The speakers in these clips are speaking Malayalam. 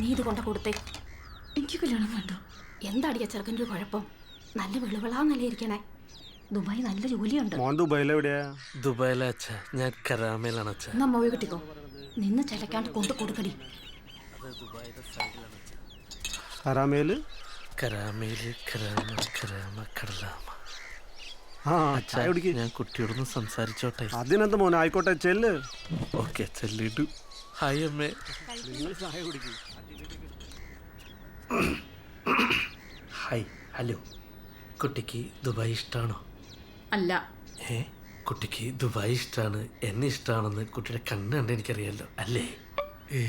നീ ഇത് കൊണ്ട കൊടുത്തേ. എനിക്ക് കല്യാണം വേണ്ട? എന്താടിയ ചെറുക്കന്റെ ഒരു കുഴപ്പം? നല്ല വെളുവിളാന്നല്ലേ ഇരിക്കണേ. ദുബായ് നല്ല ജോലിയുണ്ട്. മോൻ ദുബൈയിൽ എവിടെയാ? ദുബായിലെ അച്ഛ. ഞാൻ കരാമയിലാണ് അച്ഛ. എന്നാ അമ്മ പോയി കിട്ടിക്കോ. നിന്ന് ചിലക്കാണ്ട് കൊണ്ട് കൊടുക്കടി. കരാമേൽ? കരാമയിൽ കരാമ കരാമ കടലാമ. ആ ചായ കുടിക്ക്. ഞാൻ കുട്ടിയോടൊന്ന് സംസാരിച്ചോട്ടെ. അതിനെന്ത് മോനെ? ആയിക്കോട്ടെ ചെല്ല്. ഓക്കെ ചെല്ലിട്ടു. ഹായ് അമ്മേ. Hi hello. കുട്ടിക്ക് ദുബായ് ഇഷ്ടമാണോ അല്ല. ഏ? കുട്ടിക്ക് ദുബായ് ഇഷ്ടമാണ് എന്നെ ഇഷ്ടമാണെന്ന് കുട്ടിയുടെ കണ്ണ് കണ്ട് എനിക്കറിയാലോ അല്ലേ? ഏ.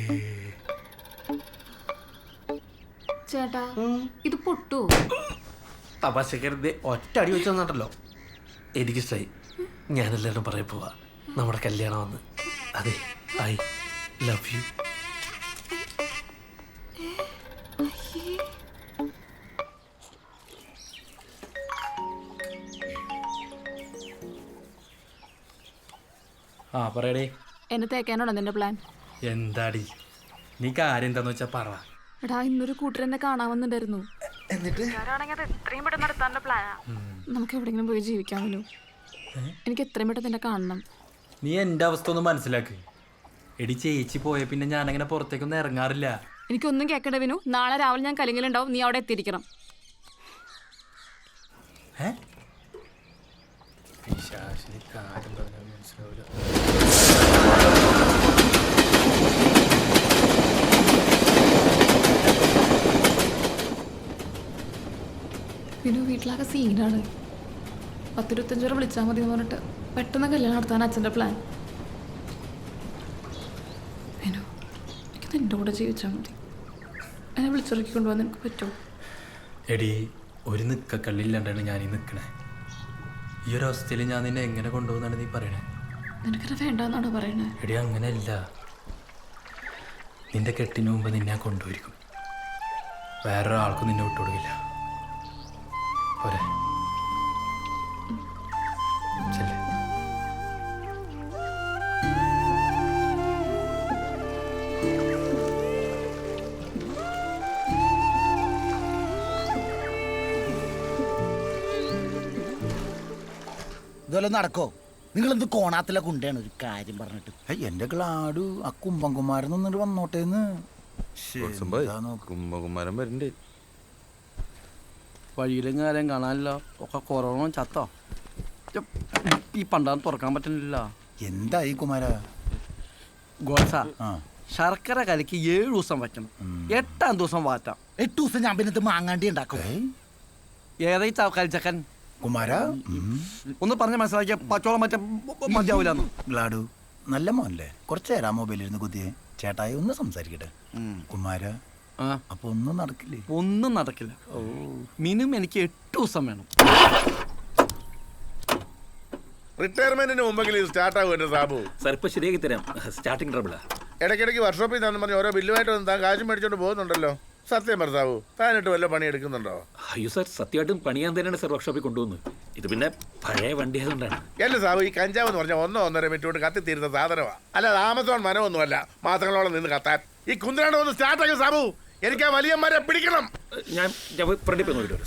ചേട്ടാ ഇത് പൊട്ടു? തപാശക്കരുത് ഒറ്റ അടി വെച്ച് എനിക്ക് എനിക്കിഷ്ടായി. ഞാനെല്ലാവരും പറയാൻ പോവാ. നമ്മുടെ കല്യാണം വന്ന് അതെ ഐ ലവ് യു ആ പറയടേ. എന്നെ തേക്കാനാണോ നിന്റെ പ്ലാൻ എന്താടി? നീ കാര്യം എന്താന്ന് വെച്ചാ പറ. എടാ ഇന്നൊരു കൂട്ടരെന്നെ കാണാൻ വന്നിട്ടുണ്ടായിരുന്നു നമുക്ക് എവിടെങ്കിലും പോയി ജീവിക്കാമല്ലോ എനിക്ക് എത്രയും പെട്ടെന്ന് നിന്നെ കാണണം. നീ എന്റെ അവസ്ഥ ഒന്ന് മനസ്സിലാക്ക്. എടി ചേച്ചി പോയ പിന്നെ ഞാനങ്ങനെ പുറത്തേക്കൊന്നും ഇറങ്ങാറില്ല. എനിക്കൊന്നും കേൾക്കണ്ട വിനു. നാളെ രാവിലെ ഞാൻ കലിങ്ങിലുണ്ടാവും. നീ അവിടെ എത്തിയിരിക്കണം. ഏ? വിനു വീട്ടിലാകെ സീനാണ് പത്തിരുപത്തഞ്ച് വരെ വിളിച്ചാൽ മതി എന്ന് പറഞ്ഞിട്ട് പെട്ടെന്ന് കല്യാണം നടത്താൻ അച്ഛന്റെ പ്ലാൻ വിനു എനിക്ക് നിന്റെ കൂടെ ജീവിച്ചാൽ മതി. എന്നെ വിളിച്ചിറക്കി കൊണ്ടുപോകാൻ നിനക്ക് പറ്റുമോ? എടി ഒരു നിക്കക്കള്ളില്ലാണ്ടാണ് ഞാൻ ഈ നിൽക്കണേ ഈ ഒരു അവസ്ഥയിൽ ഞാൻ നിന്നെ എങ്ങനെ കൊണ്ടുപോകുന്നാണ് നീ പറയണേ? നിനക്കത് വേണ്ടെന്നാണോ പറയണേ? എടി അങ്ങനെയല്ല. നിന്റെ കെട്ടിന് മുമ്പ് നിന്നെ ഞാൻ കൊണ്ടുപോയിരിക്കും. വേറൊരാൾക്കും നിന്നെ വിട്ടുകൊടുക്കില്ല. പോരെ. ചെല്ലേ. ഇതുപോലെ നടക്കോ? നിങ്ങൾ എന്ത് കോണാത്തിലെ കുണ്ടയാണ് ഒരു കാര്യം പറഞ്ഞിട്ട്. എന്റെ ക്ലാഡു ആ കുമ്പംകുമാരൻ നിന്നിട്ട് വന്നോട്ടേന്ന്. കുംഭകുമാരൻ വരണ്ടേ? വഴിയിലും കാര്യം കാണാനില്ല. ഒക്കെ കൊറോണ ചത്തോ? ഈ പണ്ടാന്ന് തുറക്കാൻ പറ്റുന്നില്ല. എന്തായി കുമാര? ഗോസ ശർക്കര കലക്ക് ഏഴ് ദിവസം വയ്ക്കണം. എട്ടാം ദിവസം വാറ്റാം. എട്ട് ദിവസം ഞാൻ പിന്നെ മാങ്ങാണ്ടി ഉണ്ടാക്കും. ഏതായി ചക്കൻ? കുമാര. ഒന്ന് പറഞ്ഞ മനസ്സിലാക്കിയ പച്ചോളം മറ്റേ മതിയാവൂലെന്ന്. ഗ്ലാഡു നല്ല മോനല്ലേ? കുറച്ച് നേരം മൊബൈലിരുന്ന് കുതിയെ ചേട്ടായി ഒന്ന് സംസാരിക്കട്ടെ. കുമാര അപ്പൊ ഒന്നും നടക്കില്ലേ? ഒന്നും നടക്കില്ല. മിനിമം എനിക്ക് എട്ട് ദിവസം വേണം. റിട്ടയർമെന്റിന് മുമ്പെങ്കിലും ഇത് സ്റ്റാർട്ട് എന്റെ സാബു. സാർ ഇപ്പൊ ശരിയാക്കി തരാം. സ്റ്റാർട്ടിങ് ട്രബിളാ ഇടയ്ക്കിടയ്ക്ക് വർക്ക്ഷോപ്പിൽ നിന്ന് പറഞ്ഞ് ഓരോ ബില്ലുമായിട്ട് വന്ന് താൻ കാശ് മേടിച്ചോണ്ട് പോകുന്നുണ്ടല്ലോ. സത്യം പറ സാബു താനിട്ട് വല്ല പണി എടുക്കുന്നുണ്ടോ? അയ്യോ സാർ സത്യമായിട്ടും പണിയാൻ തന്നെയാണ് സാർ വർക്ക്ഷോപ്പിൽ കൊണ്ടുവന്നത് ഇത് പിന്നെ പഴയ വണ്ടി ആയതുകൊണ്ടാണ്. അല്ല സാബു ഈ കഞ്ചാവ് എന്ന് പറഞ്ഞാൽ ഒന്നോ ഒന്നര മിനിറ്റ് കൊണ്ട് കത്തിത്തീരുന്ന സാധനമാണ് അല്ലാതെ ആമസോൺ മരമൊന്നുമല്ല മാസങ്ങളോളം നിന്ന് കത്താൻ. ഈ കുന്ത്രാണ്ട് ഒന്ന് സ്റ്റാർട്ട് ആക്കും സാബു. എനിക്ക് ആ വലിയന്മാരെ പിടിക്കണം. ഞാൻ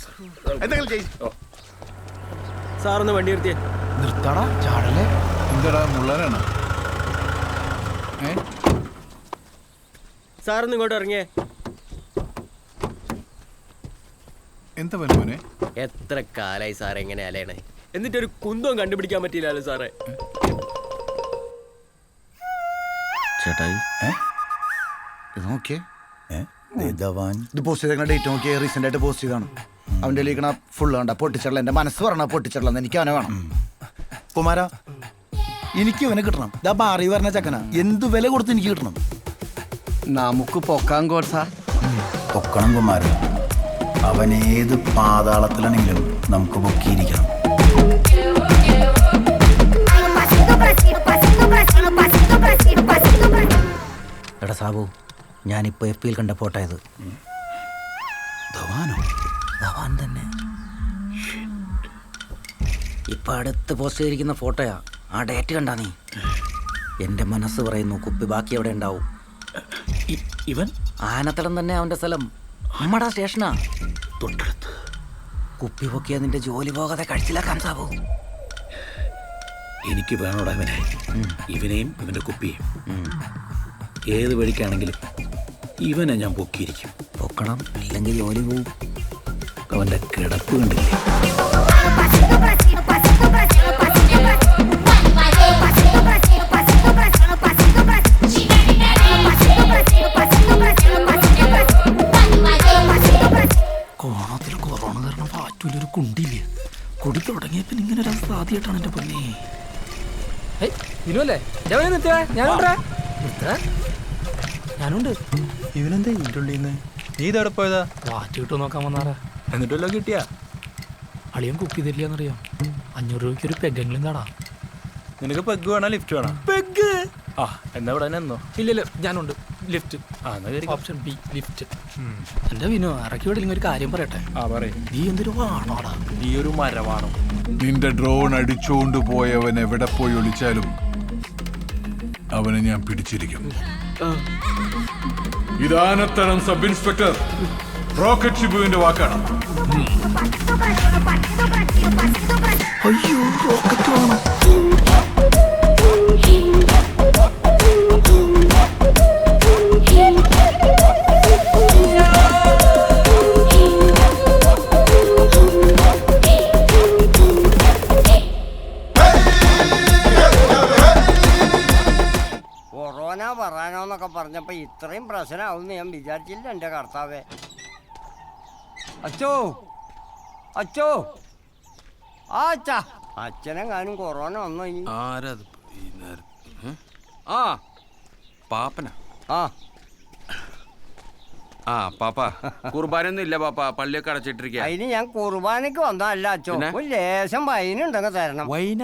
സാർ. എന്തെങ്കിലും ചെയ്യും. സാറൊന്ന് വണ്ടി നിർത്തിയേ. നിർത്താടാ ചാടലേ എന്താടാ മുള്ളാനാണ്? സാറൊന്ന് ഇങ്ങോട്ട് ഇറങ്ങിയേ. എന്താ വരുമോനെ എത്ര കാലായി സാർ എങ്ങനെ അലയണേ. എന്നിട്ടൊരു കുന്തവും കണ്ടുപിടിക്കാൻ പറ്റിയില്ലല്ലോ സാറേ. ചേട്ടായി നോക്കിയേ. ഏ? ധവാൻ ഇത് പോസ്റ്റ് ചെയ്തേക്കണ ഡേറ്റ് നോക്കിയേ റീസെന്റ് ആയിട്ട് പോസ്റ്റ് ചെയ്താണ് അവന്റെ ലീക്കണ ഫുള്ള് കണ്ട പൊട്ടിച്ചടല എന്റെ മനസ്സ് പറഞ്ഞ പൊട്ടിച്ചടല എനിക്ക് അവനെ വേണം. കുമാര എനിക്ക് ഇവനെ കിട്ടണം. ഇതാ ബാറി പറഞ്ഞ ചക്കന. എന്ത് വില കൊടുത്ത് എനിക്ക് കിട്ടണം? നമുക്ക് പൊക്കാൻ കോട്സ പൊക്കണം കുമാര. അവൻ ഏത് പാതാളത്തിലാണെങ്കിലും നമുക്ക് പൊക്കിയിരിക്കണം. എടാ സാബു ഞാനിപ്പോ എഫ് പിയിൽ കണ്ട ഫോട്ടോ ഇത് ധവാനോ? ധവാൻ തന്നെ. ഇപ്പൊ അടുത്ത് പോസ്റ്റ് ചെയ്തിരിക്കുന്ന ഫോട്ടോയാ ആ ഡേറ്റ് കണ്ടാ നീ. എന്റെ മനസ്സ് പറയുന്നു കുപ്പി ബാക്കി എവിടെ ഉണ്ടാവും. ഇവൻ? ആനത്തടം തന്നെ അവന്റെ സ്ഥലം. നമ്മടാ സ്റ്റേഷനാ തൊട്ടടുത്ത്. കുപ്പി പൊക്കിയ നിന്റെ ജോലി പോകാതെ കഴിച്ചിലാക്കാൻ സാവൂ എനിക്ക് വേണോടാ ഇവനെ. ഇവനെയും ഇവന്റെ കുപ്പിയും ഏത് വഴിക്കാണെങ്കിലും ഇവനെ ഞാൻ പൊക്കിയിരിക്കും. പൊക്കണം ഇല്ലെങ്കിൽ ജോലി പോവും. അവന്റെ കിടപ്പ് കണ്ടില്ലേ? കോണത്തിൽ കൊറോണ കാരണം പാറ്റൂലൊരു കുണ്ടില്ല കുടി തുടങ്ങിയപ്പോ ഇങ്ങനെ ഒരു അവസ്ഥ ആദ്യമായിട്ടാണ് എന്റെ പൊന്നേ. ഞാനുണ്ടാ? ഞാനുണ്ട്. ഇവനെന്താ ഇതിന്റെ ഉള്ളിൽ നിന്ന്? നീ ഇതെവിടെ പോയതാ? കിട്ടുമോ നോക്കാൻ വന്നാറാ എന്നിട്ടല്ലോ കിട്ടിയാ? അളിയൻ കുപ്പി തരില്ലെന്നറിയാം അഞ്ഞൂറ് രൂപയ്ക്ക് ഒരു പെഗ്ഗെങ്കിലും താടാ. നിനക്ക് പെഗ് വേണോ? ലിഫ്റ്റ് വേണോ? പെഗ് ആ എന്നാ ഇവിടെ തന്നെ എന്നോ ഇല്ലല്ലോ ഞാനുണ്ട്. ലിഫ്റ്റ് ആ എന്നാ ഓപ്ഷൻ ബി ലിഫ്റ്റ് എന്റെ വിനു ഇറക്കി വിടില്ലെങ്കിൽ ഒരു കാര്യം പറയട്ടെ? ആ പറയും. നീ എന്തൊരു വാണോടാ? നീ ഒരു മരവാണോ? നിന്റെ ഡ്രോൺ അടിച്ചുകൊണ്ട് പോയവൻ എവിടെ പോയി ഒളിച്ചാലും അവനെ ഞാൻ പിടിച്ചിരിക്കും. ഇതാനത്തരം സബ് ഇൻസ്പെക്ടർ റോക്കറ്റ് ഷിബുവിന്റെ വാക്കാണ്. അയ്യോ റോക്കറ്റ് വേണം. ഇത്രയും പ്രശ്നമാവുമെന്ന് ഞാൻ വിചാരിച്ചില്ല എന്റെ കർത്താവേ. അച്ചോ അച്ചോ. ആ അച്ഛാ. അച്ഛനെങ്ങാനും കൊറോണ വന്നോ ഇനി. ആരത് ഈ നേരത്ത് ആ പാപ്പന. ആ. ആ പാപ്പ കുർബാനൊന്നും ഇല്ല പാപ്പ. പള്ളിയൊക്കെ അടച്ചിട്ടിരിക്കുക അതിന് ഞാൻ കുർബാനക്ക് വന്നതല്ല അച്ചോ. ഒരു ലേശം വൈനുണ്ടെങ്കിൽ തരണം. വൈന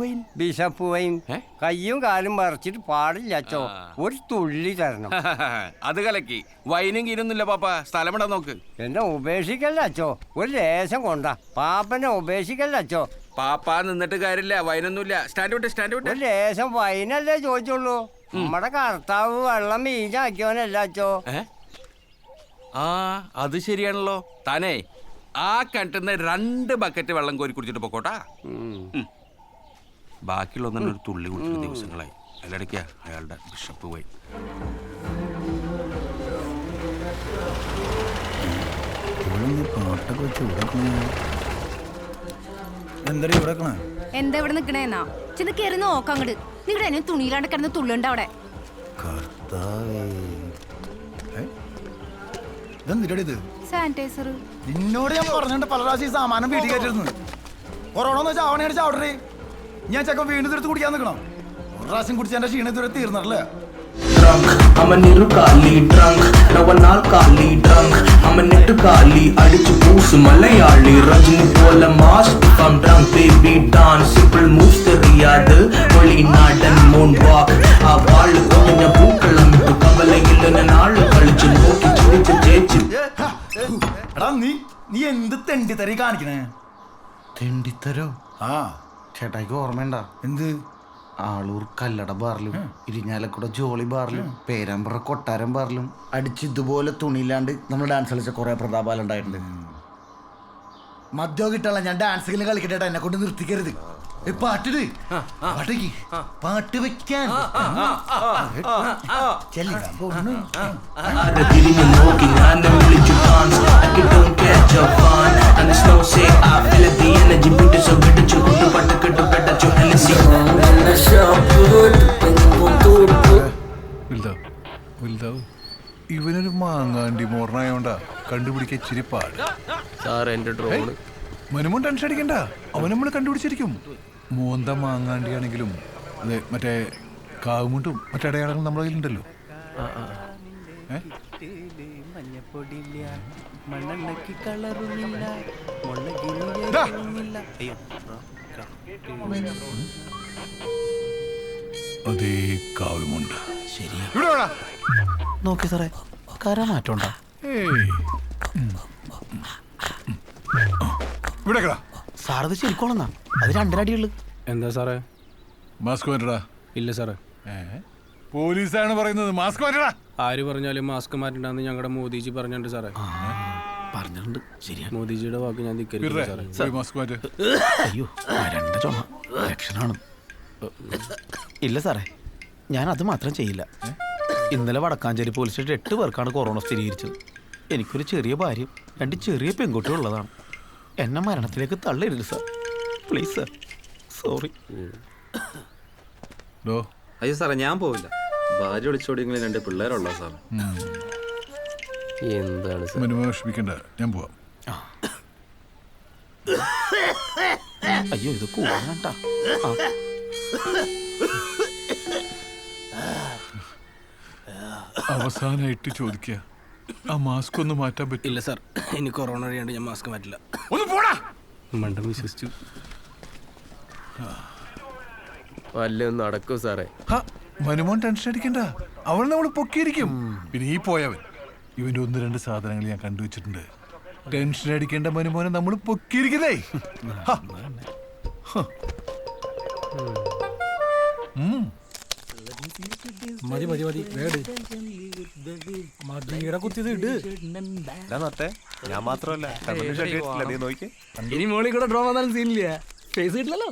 വൈൻ, ബിഷപ്പ് വൈൻ? കയ്യും കാലും പറിച്ചിട്ട് പാടില്ല അച്ചോ. ഒരു തുള്ളി തരണം. അത് കലക്കി. വൈനും കീരൊന്നുമില്ല പാപ്പ. സ്ഥലം ഇടാൻ നോക്ക്. എന്നെ ഉപേക്ഷിക്കല്ല അച്ചോ. ഒരു ലേശം കൊണ്ടാ. പാപ്പനെ ഉപേക്ഷിക്കല്ല അച്ചോ. പാപ്പ നിന്നിട്ട് കാര്യമില്ല. വൈനൊന്നുമില്ല സ്റ്റാൻഡ് വിട്ട് സ്റ്റാൻഡ് വിട്ട്. ഒരു ലേശം വൈനല്ലേ ചോദിച്ചുള്ളൂ. നമ്മുടെ കർത്താവ് വെള്ളം വീഞ്ഞാക്കിയവനല്ല അച്ചോ. ഏ? ആ അത് ശരിയാണല്ലോ. താനേ ആ കിണറ്റുന്ന രണ്ട് ബക്കറ്റ് വെള്ളം കോരി കുടിച്ചിട്ട് പൊക്കോട്ടാ. ബാക്കിയുള്ള ഒന്നും ഒരു തുള്ളി കുടിച്ചിട്ട് ദിവസങ്ങളായി. അതിലിടയ്ക്കാ അയാളുടെ ബിഷപ്പ് പോയി. എന്താ ഇവിടെ നിക്കണേന്നാ ചെന്ന് കയറി നോക്കാം അങ്ങട്. നിങ്ങളുടെ തുണിയിലാണ്ട് കിടന്ന് തുള്ളുണ്ട് അവിടെ. കർത്താവേ. ഏ? സാനിറ്റൈസർ നിന്നോട് ഞാൻ പറഞ്ഞിട്ട് പല പ്രാവശ്യം സാമാനം വീട്ടിൽ കയറ്റിരുന്നു കൊറോണ എന്ന് വെച്ചാൽ അവനെ ഞാൻ ചെക്കൻ വീണ്ടും എടുത്ത് കുടിക്കാൻ നിൽക്കണം? ഒരു പ്രാവശ്യം കുടിച്ച എന്റെ തീർന്നല്ലേ drunk. I'm a niru kali drunk. ravanal kali drunk. I'm a nettu kali adichu poosu malayali rajini pola mass if I'm drunk baby dance. Simple moves ആ വാൾ കൊഞ്ഞ പൂക്കളം കവലയിൽ നാൾ കളിച്ചു നോക്കി എടാ നീ നീ എന്ത് തെണ്ടിത്തരി കാണിക്കണേ? തെണ്ടിത്തരോ? ആ. ചേട്ടായിക്ക് ഓർമ്മയുണ്ടാ? എന്ത്? ആളൂർ കല്ലട ബാറിലും ഇരിഞ്ഞാലക്കുട ജോളി ബാറിലും പേരാമ്പ്ര കൊട്ടാരം ബാറിലും അടിച്ച് ഇതുപോലെ തുണിയില്ലാണ്ട് നമ്മൾ ഡാൻസ് കളിച്ച കുറെ പ്രതാപാലുണ്ടായിട്ടുണ്ട് മദ്യം കിട്ടാനുള്ള ഞാൻ ഡാൻസ് കളിക്കട്ടെ എന്നെ കൊണ്ട് നിർത്തിക്കരുത്. പാട്ടിട് പാട്ടേക്ക്. പാട്ട് വെക്കാൻ. ഇവനൊരു മാങ്ങാണ്ടി മോർണായോണ്ടാ കണ്ടുപിടിക്കാൻ ഇച്ചിരി പാട്. സാർ എന്റെ ഡ്രോണ്. മനുമോൻ ടെൻഷൻ അടിക്കണ്ട. അവൻ നമ്മൾ കണ്ടുപിടിച്ചിരിക്കും. മോന്ത മാങ്ങാണ്ടിയാണെങ്കിലും അതെ മറ്റേ കാവുമുണ്ടും മറ്റേ അടയാളങ്ങൾ നമ്മുടെ കയ്യിലുണ്ടല്ലോ. അതേ കാവുമുണ്ട്. ശരിയാ. നോക്കി സാറേ കര മാറ്റമുണ്ടോ? ഇവിടെ കിടാ സാറത് ശരിക്കോളന്നാ അത് രണ്ടരടിയുള്ളു. എന്താ സാറേ? മാസ്ക് വേണ്ടടാ ഇല്ല സാറേ. പോലീസാണ് പറയുന്നത്. മാസ്ക് മാറ്റടാ. ആര് പറഞ്ഞാലും മാസ്ക് മാറ്റണ്ടെന്ന് ഞങ്ങളുടെ മോദിജി പറഞ്ഞിട്ടുണ്ട് സാറേ. പറഞ്ഞിട്ടുണ്ട്. ശരിയാണ്. മോദിജിയുടെ വാക്ക് ഞാൻ അയ്യോ രണ്ട് ചുമ. ലക്ഷണാണ് ഇല്ല സാറേ ഞാൻ അത് മാത്രം ചെയ്യില്ല. ഇന്നലെ വടക്കാഞ്ചേരി പോലീസ് സ്റ്റേഷൻ എട്ട് പേർക്കാണ് കൊറോണ സ്ഥിരീകരിച്ചത്. എനിക്കൊരു ചെറിയ ഭാര്യയും രണ്ട് ചെറിയ പെൺകുട്ടിയും ഉള്ളതാണ്. എന്നെ മരണത്തിലേക്ക് തള്ളരുത് സാർ പ്ലീസ് സാർ സോറി ഡോ. അയ്യോ സാറേ ഞാൻ പോവില്ല. ഭാര്യ വിളിച്ചോടിയെങ്കിലും രണ്ട് പിള്ളേരുള്ള സാർ എന്താണ് സാർ വിഷമിക്കണ്ട ഞാൻ പോവാം. അയ്യോ ഇത് കൂടാണ്ട. അവസാനായിട്ട് ചോദിക്കുക ആ മാസ്ക് ഒന്ന് മാറ്റാൻ പറ്റില്ല. സാർ ഇനി കൊറോണ അറിയാണ്ട് ഞാൻ മാസ്ക് മാറ്റില്ല. ഒന്ന് പോടാ! മണ്ടം വിശ്വസിച്ചു. വല്ലൊന്നും നടക്കും സാറേ. ഹ, മനുമോൻ ടെൻഷൻ അടിക്കണ്ട. അവൾ നമ്മൾ പൊക്കിയിരിക്കും. പിന്നെ ഈ പോയവൻ. ഇവന്റെ ഒന്ന് രണ്ട് സാധനങ്ങൾ ഞാൻ കണ്ടുവച്ചിട്ടുണ്ട് ടെൻഷൻ അടിക്കേണ്ട മനുമോനെ നമ്മൾ പൊക്കിയിരിക്കുന്നേ. ഹ. ഹ. ഉം. മതി മതി മതി. വേട് മതിയുടെ കുത്തിയത് ഇട്. ഞാൻ മാത്രമല്ല നീ നോക്കി? ഇനി മോളിൽ കൂടെ ഡ്രോ വന്നാലും സീനില്ല ഫേസ് കിട്ടില്ലല്ലോ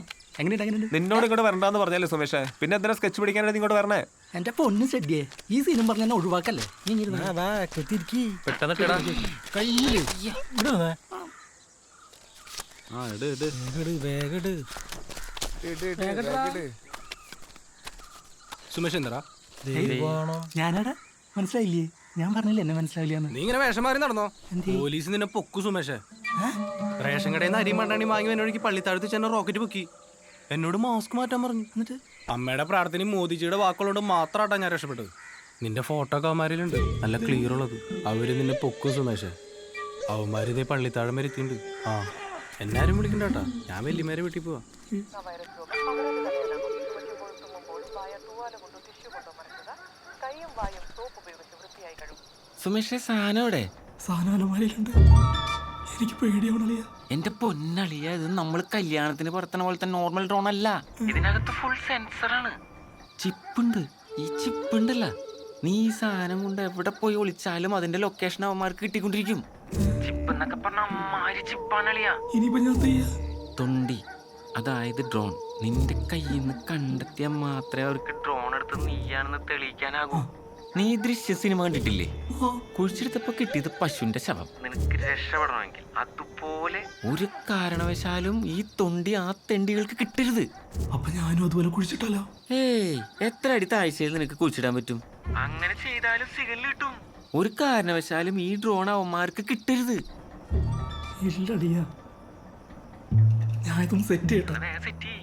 നിന്നോട് ഇങ്ങോട്ട് വരണ്ടെന്ന് പറഞ്ഞല്ലേ സുമേഷ്. പിന്നെ എന്തിനാ സ്കെച്ച് പിടിക്കാനായിട്ട് ഇങ്ങോട്ട് വരണേ? എന്റെ പൊന്ന് ചെടിയെ ഈ സീനും പറഞ്ഞ എന്നെ ഒഴിവാക്കല്ലേ. കയ്യിൽ. ഇവിടെ സുമേഷ് എന്താ ഞാനാടാ? മനസ്സിലായില്ലേ? ഞാൻ പറഞ്ഞില്ലേ എന്നെ മനസ്സിലാവില്ല നീ ഇങ്ങനെ വേഷം മാറി നടന്നോ? പോലീസ് നിന്നെ പൊക്കു സുമേഷേ. റേഷൻ കടയിൽ നിന്ന് അരിയും മണ്ടാണി വാങ്ങി എന്നോട് പള്ളിത്താഴത്ത് ചെന്ന റോക്കറ്റ് പൊക്കി. എന്നോട് മാസ്ക് മാറ്റാൻ പറഞ്ഞു. എന്നിട്ട്? അമ്മയുടെ പ്രാർത്ഥനയും മോദിജിയുടെ വാക്കുകളോട് മാത്രമാട്ടാ ഞാൻ രക്ഷപ്പെട്ടത്. നിന്റെ ഫോട്ടോ ഒക്കെ അവന്മാരിലുണ്ട്. നല്ല ക്ലിയർ ഉള്ളത്. അവർ നിന്നെ പൊക്കു സുമേഷേ. അവന്മാര് ഇതേ പള്ളിത്താഴം വരെ എത്തിയിട്ടുണ്ട്. ആ. എന്നാരും വിളിക്കണ്ട കേട്ടാ ഞാൻ വല്യമാരെ വീട്ടിൽ പോവാ. സുമേഷേ സാധനം എവിടെ? സാധനം അലമാരയിലുണ്ട് എനിക്ക് എന്റെ പൊന്നളിയ ഇത് നമ്മൾ കല്യാണത്തിന് പറത്തണ പോലത്തെ നോർമൽ ഡ്രോൺ അല്ല. ഇതിനകത്ത് ഫുൾ സെൻസർ സെൻസറാണ് ചിപ്പുണ്ട്. ഈ ചിപ്പുണ്ടല്ല. നീ ഈ സാധനം കൊണ്ട് എവിടെ പോയി ഒളിച്ചാലും അതിന്റെ ലൊക്കേഷൻ അവന്മാർക്ക് കിട്ടിക്കൊണ്ടിരിക്കും. ചിപ്പ് എന്നൊക്കെ പറഞ്ഞ അമ്മാരി ചിപ്പാണളിയാ ഇനിയിപ്പോ ഞാൻ ചെയ്യാ? തൊണ്ടി. അതായത് ഡ്രോൺ നിന്റെ കയ്യിൽ നിന്ന് കണ്ടെത്തിയാൽ മാത്രമേ അവർക്ക് ഡ്രോൺ എടുത്ത് നീയാണെന്ന് തെളിയിക്കാനാകൂ. നീ ദൃശ്യ സിനിമ കണ്ടിട്ടില്ലേ? കുഴിച്ചെടുത്തപ്പോ കിട്ടിയത് പശുവിന്റെ ശവം. നിനക്ക് രക്ഷപ്പെടണമെങ്കിൽ അതുപോലെ ഒരു കാരണവശാലും ഈ തൊണ്ടി ആ തെണ്ടികൾക്ക് കിട്ടരുത്. അപ്പൊ ഞാനും അതുപോലെ കുഴിച്ചിട്ടല്ലോ ഏയ് എത്ര അടി താഴ്ചയിൽ നിനക്ക് കുഴിച്ചിടാൻ പറ്റും? അങ്ങനെ ചെയ്താലും സിഗൽ കിട്ടും. ഒരു കാരണവശാലും ഈ ഡ്രോൺ അവന്മാർക്ക് കിട്ടരുത്. ഇല്ലടിയാ. ഞാൻ ഇതൊന്ന് സെറ്റ് ചെയ്യട്ടെ സെറ്റ് ചെയ്യ്.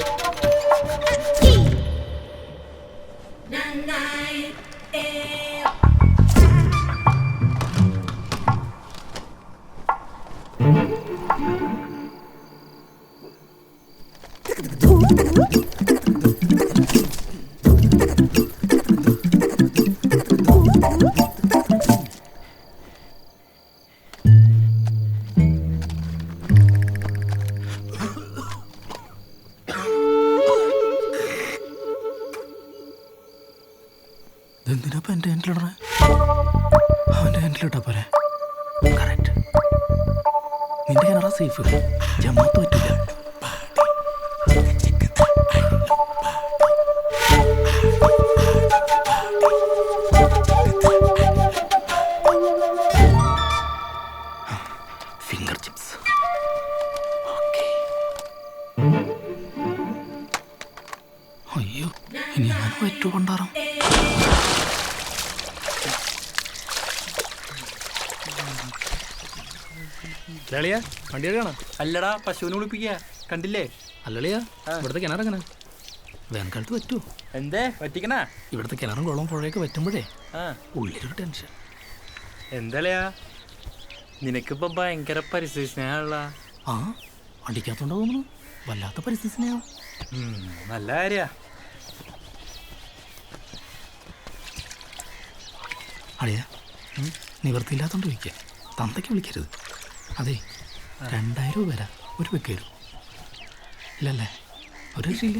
എന്തിനാ എന്റെ ഹാൻഡിലിടണേ അവന്റെ ഹാൻഡിലിട്ടാ പോലെ കറക്റ്റ് നിന്റെ കിണറ സേഫ് ജമാത്ത് പറ്റില്ല ഫിംഗർ അയ്യോ ഇനി ഞാൻ പറ്റു കൊണ്ടാറാം ലളിയ വണ്ടി എടുക്കണം അല്ലടാ പശുവിനെ കുളിപ്പിക്കുക കണ്ടില്ലേ? അല്ലളിയ ഇവിടുത്തെ കിണർ എങ്ങനെ വേനൽക്കാലത്ത് പറ്റുമോ എന്തേ പറ്റിക്കണ? ഇവിടുത്തെ കിണറും കുളവും പുഴയൊക്കെ പറ്റുമ്പോഴേ ഉള്ളിലൊരു ടെൻഷൻ. എന്തല്ലയാ നിനക്കിപ്പോ ഭയങ്കര പരിസ്ഥിതി സ്നേഹമുള്ള ആ അടിക്കാത്തോണ്ടോ തോന്നുന്നു വല്ലാത്ത പരിസ്ഥിതി സ്നേഹം. നല്ല കാര്യ. അളിയ നിവൃത്തിയില്ലാത്തോണ്ട് ചോദിക്കുക തന്തയ്ക്ക് വിളിക്കരുത്. അതെ. രണ്ടായിരം രൂപ വരാം. ഒരു വെക്കേരു ഇല്ലല്ലേ? ഒരു രക്ഷയില്ല